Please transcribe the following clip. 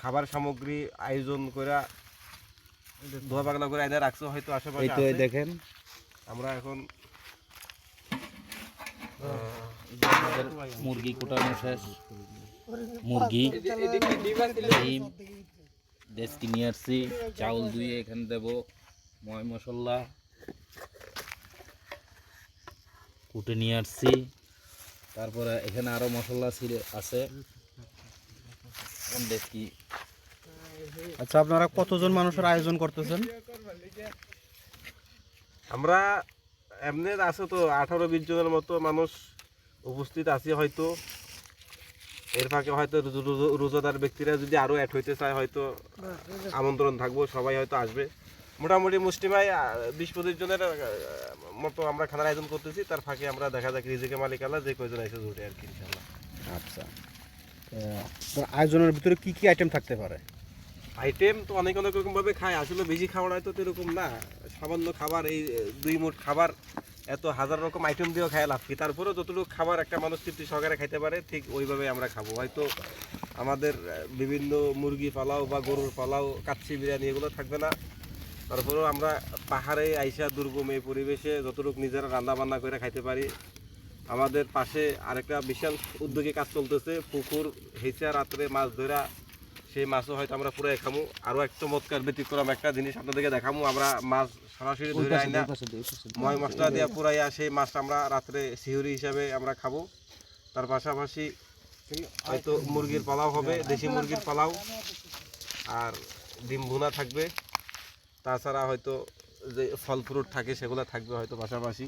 খাবার সামগ্রী আয়োজন করে ধোয়া পাগলা করে এনে রাখছো হয়তো আশেপাশে এই। দেখেন। আমরা এখন মুরগি কোটানো শেষ। মুরগি ডিম দেশকি নিয়ে আসছি। চাউল ধুয়ে এখানে দেব ময় মশলা। কুটে নিয়ে আসছি। তারপরে এখানে আরও মশলা ছিল আছে। আচ্ছা আপনারা কতজন মানুষের আয়োজন করতেছেন? আমরা এমনি আছে তো আঠারো বিশ জনের মতো মানুষ উপস্থিত আছে হয়তো। এর ফাঁকে হয়তো রোজ- রোজ- রোজাদার ব্যক্তিরা যদি আরও অ্যাড হইতে চায় হয়তো আমন্ত্রণ থাকব সবাই হয়তো আসবে। মোটামুটি মুষ্টিমায় বিশ পঁচিশ জনের মতো আমরা খানার আয়োজন করতেছি। তার ফাঁকে আমরা দেখা যাক রিজিকে মালিক আল্লাহ যে কয়জন এসে জুটে আর কি ইনশাল্লাহ আচ্ছা। আয়োজনের ভিতরে কি কি আইটেম থাকতে পারে? আইটেম তো অনেক অনেক রকম ভাবে খায়। আসলে বেশি খাবার হয়তো তো এরকম না। সামান্য খাবার, এই দুই মুঠ খাবার, এত হাজার রকম আইটেম দিয়েও খায় লাভ কি? তারপরেও যতটুকু খাবার একটা মানুষ তৃপ্তি সহকারে খাইতে পারে, ঠিক ওইভাবে আমরা খাব। হয়তো আমাদের বিভিন্ন মুরগি পালাও বা গরুর পালাও, কাচ্চি বিরিয়ানি এগুলো থাকবে না। তারপরেও আমরা পাহাড়ে আইসা দুর্গম এই পরিবেশে যতটুকু নিজেরা রান্না বান্না করে খাইতে পারি আমাদের পাশে আরেকটা বিশাল উদ্যোগে কাজ চলতেছে। পুকুর হেঁচা রাত্রে মাছ ধরা, সেই মাছও হয়তো আমরা পুরাই খামু। আরও এক চমৎকার ব্যতিক্রম একটা জিনিস আপনাদেরকে দেখামু। আমরা মাছ সরাসরি ধরে আই না। ময় মশলা দিয়ে পুরাইয়া সেই মাছ আমরা রাত্রে সিহুরি হিসাবে আমরা খাব। তার পাশাপাশি হয়তো মুরগির পোলাও হবে, দেশি মুরগির পোলাও আর ডিম ভুনা থাকবে। তাছাড়া হয়তো যে ফল ফ্রুট থাকে সেগুলো থাকবে হয়তো পাশাপাশি।